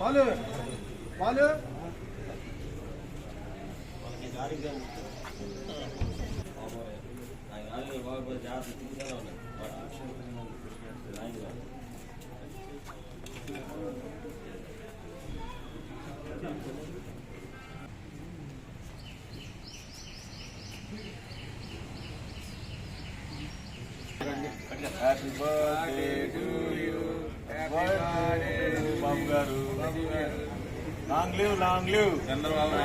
పాలు పాలు happy long live long live Chandrababu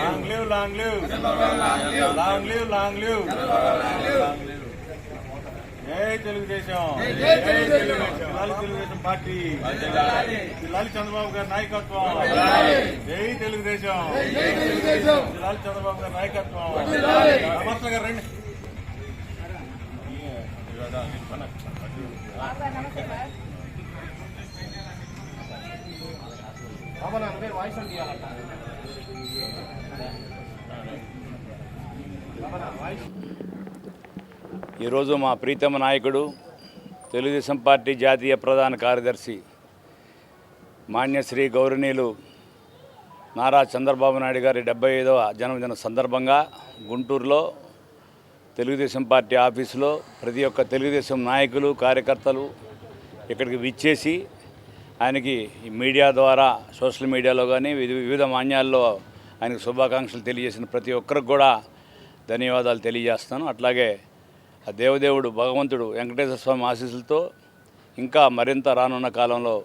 long live long live long live long live జై తెలుగుదేశం. జై తెలుగుదేశం. లాలి తెలుగుదేశం పార్టీ. లాలి చంద్రబాబు గారి నాయకత్వం. జై తెలుగుదేశం. లాలి చంద్రబాబు గారి నాయకత్వం. నమస్తే గారు రండి. బాబా నా పేరు వాయిస్ అని తీయాలంట ఈరోజు మా ప్రీతమ నాయకుడు తెలుగుదేశం పార్టీ జాతీయ ప్రధాన కార్యదర్శి మాన్యశ్రీ గౌరవనీయులు నారా చంద్రబాబు నాయుడు గారి డెబ్బై ఐదవ జన్మదిన సందర్భంగా గుంటూరులో తెలుగుదేశం పార్టీ ఆఫీసులో ప్రతి ఒక్క తెలుగుదేశం నాయకులు కార్యకర్తలు ఇక్కడికి విచ్చేసి ఆయనకి ఈ మీడియా ద్వారా సోషల్ మీడియాలో కానీ వివిధ వివిధ మాన్యాల్లో ఆయనకు శుభాకాంక్షలు తెలియజేసిన ప్రతి ఒక్కరికి కూడా ధన్యవాదాలు తెలియజేస్తాను. అట్లాగే ఆ దేవదేవుడు భగవంతుడు వెంకటేశ్వర స్వామి ఆశీస్సులతో ఇంకా మరింత రానున్న కాలంలో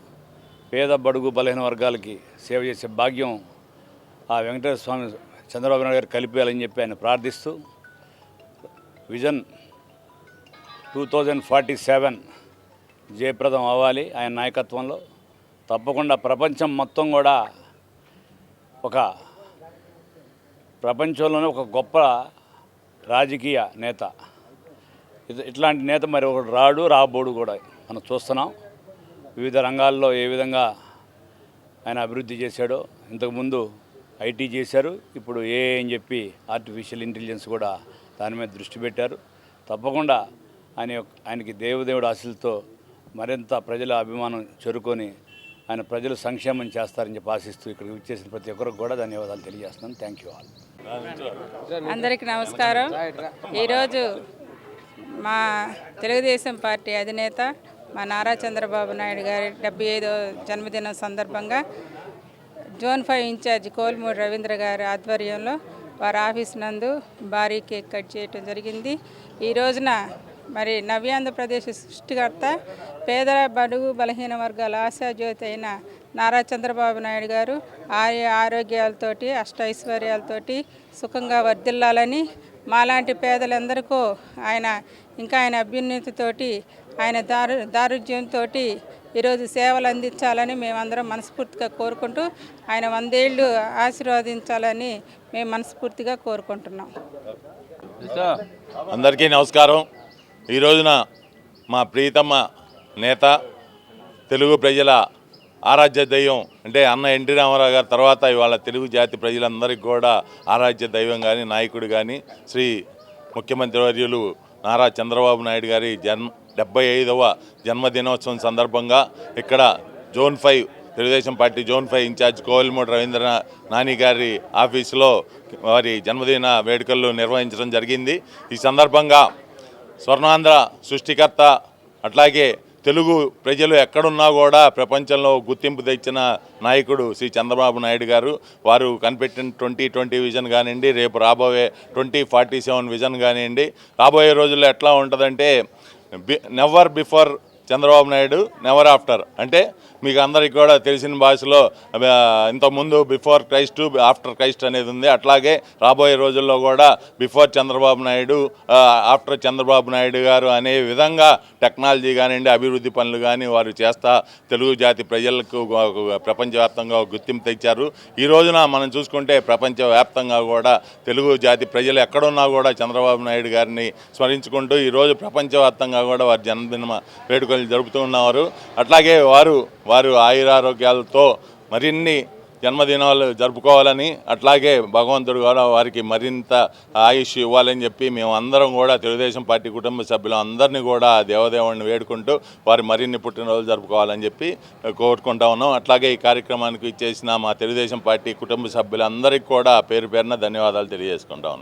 పేద బడుగు బలహీన వర్గాలకి సేవ చేసే భాగ్యం ఆ వెంకటేశ్వర స్వామి చంద్రబాబు నాయుడు గారు కలిపేయాలని చెప్పి ఆయన ప్రార్థిస్తూ vision two thousand forty seven జయప్రదం అవ్వాలి ఆయన నాయకత్వంలో. తప్పకుండా ప్రపంచం మొత్తం కూడా ఒక ప్రపంచంలోనే ఒక గొప్ప రాజకీయ నేత. ఇట్లాంటి నేత మరి ఒకడు రాడు రాబోడు కూడా మనం చూస్తున్నాం. వివిధ రంగాల్లో ఏ విధంగా ఆయన అభివృద్ధి చేశాడో ఇంతకుముందు ఐటీ చేశారు ఇప్పుడు ఏ అని చెప్పి ఆర్టిఫిషియల్ ఇంటెలిజెన్స్ కూడా దాని మీద దృష్టి పెట్టారు. తప్పకుండా ఆయన ఆయనకి దేవదేవుడు ఆశలతో మరింత ప్రజల అభిమానం చేరుకొని ఆయన ప్రజలు సంక్షేమం చేస్తారని చెప్పి ఆశిస్తూ ఇక్కడికి వచ్చేసిన ప్రతి ఒక్కరికి కూడా ధన్యవాదాలు తెలియజేస్తున్నాను. థ్యాంక్ యూ ఆల్ అందరికీ నమస్కారం. ఈరోజు మా తెలుగుదేశం పార్టీ అధినేత మా నారా చంద్రబాబు నాయుడు గారి డెబ్బై ఐదో జన్మదినం సందర్భంగా zone five incharge Kolmuru Ravindra గారి ఆధ్వర్యంలో వారి ఆఫీస్ నందు భారీ కేక్ కట్ చేయటం జరిగింది. ఈ రోజున మరి నవ్యాంధ్రప్రదేశ్ సృష్టికర్త పేద బడుగు బలహీన వర్గాల ఆశాజ్యోతి అయిన నారా చంద్రబాబు నాయుడు గారు ఆయా ఆరోగ్యాలతోటి అష్టైశ్వర్యాలతోటి సుఖంగా వర్ధిల్లాలని మాలాంటి పేదలందరికీ ఆయన ఇంకా ఆయన అభ్యున్నతితోటి ఆయన దారు దారుఢ్యంతో ఈరోజు సేవలు అందించాలని మేమందరం మనస్ఫూర్తిగా కోరుకుంటూ ఆయన వందేళ్ళు ఆశీర్వదించాలని మేము మనస్ఫూర్తిగా కోరుకుంటున్నాం. అందరికీ నమస్కారం. ఈ రోజున మా ప్రీతమ్మ నేత తెలుగు ప్రజల ఆరాధ్య దైవం అంటే అన్న ఎన్టీ రామారావు గారి తర్వాత ఇవాళ తెలుగు జాతి ప్రజలందరికీ కూడా ఆరాధ్య దైవం కానీ నాయకుడు కానీ శ్రీ ముఖ్యమంత్రి వర్యులు నారా చంద్రబాబు నాయుడు గారి జన్మ డెబ్బై ఐదవ జన్మదినోత్సవం సందర్భంగా ఇక్కడ zone five Telugu Desam party zone five incharge Kovelamudi Ravindra Nani గారి ఆఫీసులో వారి జన్మదిన వేడుకలు నిర్వహించడం జరిగింది. ఈ సందర్భంగా స్వర్ణాంధ్ర సృష్టికర్త అట్లాగే తెలుగు ప్రజలు ఎక్కడున్నా కూడా ప్రపంచంలో గుర్తింపు తెచ్చిన నాయకుడు శ్రీ చంద్రబాబు నాయుడు గారు. వారు కనిపెట్టిన ట్వంటీ ట్వంటీ విజన్ కానివ్వండి రేపు రాబోయే ట్వంటీ ఫార్టీ సెవెన్ విజన్ కానివ్వండి. రాబోయే రోజుల్లో ఎట్లా ఉంటుందంటే be never before Chandrababu Naidu never after అంటే మీకు అందరికి కూడా తెలిసిన భాషలో ఇంతకుముందు బిఫోర్ క్రైస్ట్ ఆఫ్టర్ క్రైస్ట్ అనేది ఉంది. అట్లాగే రాబోయే రోజుల్లో కూడా బిఫోర్ చంద్రబాబు నాయుడు ఆఫ్టర్ చంద్రబాబు నాయుడు గారు అనే విధంగా టెక్నాలజీ కానివ్వండి అభివృద్ధి పనులు కానీ వారు చేస్తా తెలుగు జాతి ప్రజలకు ప్రపంచవ్యాప్తంగా గుర్తింపు తెచ్చారు. ఈ రోజున మనం చూసుకుంటే ప్రపంచవ్యాప్తంగా కూడా తెలుగు జాతి ప్రజలు ఎక్కడున్నా కూడా చంద్రబాబు నాయుడు గారిని స్మరించుకుంటూ ఈరోజు ప్రపంచవ్యాప్తంగా కూడా వారి జన్మదిన వేడుకలు జరుపుతూ ఉన్నారు అట్లాగే వారు వారు ఆయురారోగ్యాలతో మరిన్ని జన్మదినాలు జరుపుకోవాలని అట్లాగే భగవంతుడు కూడా వారికి మరింత ఆయుష్ ఇవ్వాలని చెప్పి మేము అందరం కూడా తెలుగుదేశం పార్టీ కుటుంబ సభ్యులు అందరినీ కూడా దేవదేవుడిని వేడుకుంటూ వారి మరిన్ని పుట్టినరోజులు జరుపుకోవాలని చెప్పి కోరుకుంటా ఉన్నాం. అట్లాగే ఈ కార్యక్రమానికి ఇచ్చేసిన మా తెలుగుదేశం పార్టీ కుటుంబ సభ్యులందరికీ కూడా పేరు పేరున ధన్యవాదాలు తెలియజేసుకుంటా ఉన్నాం.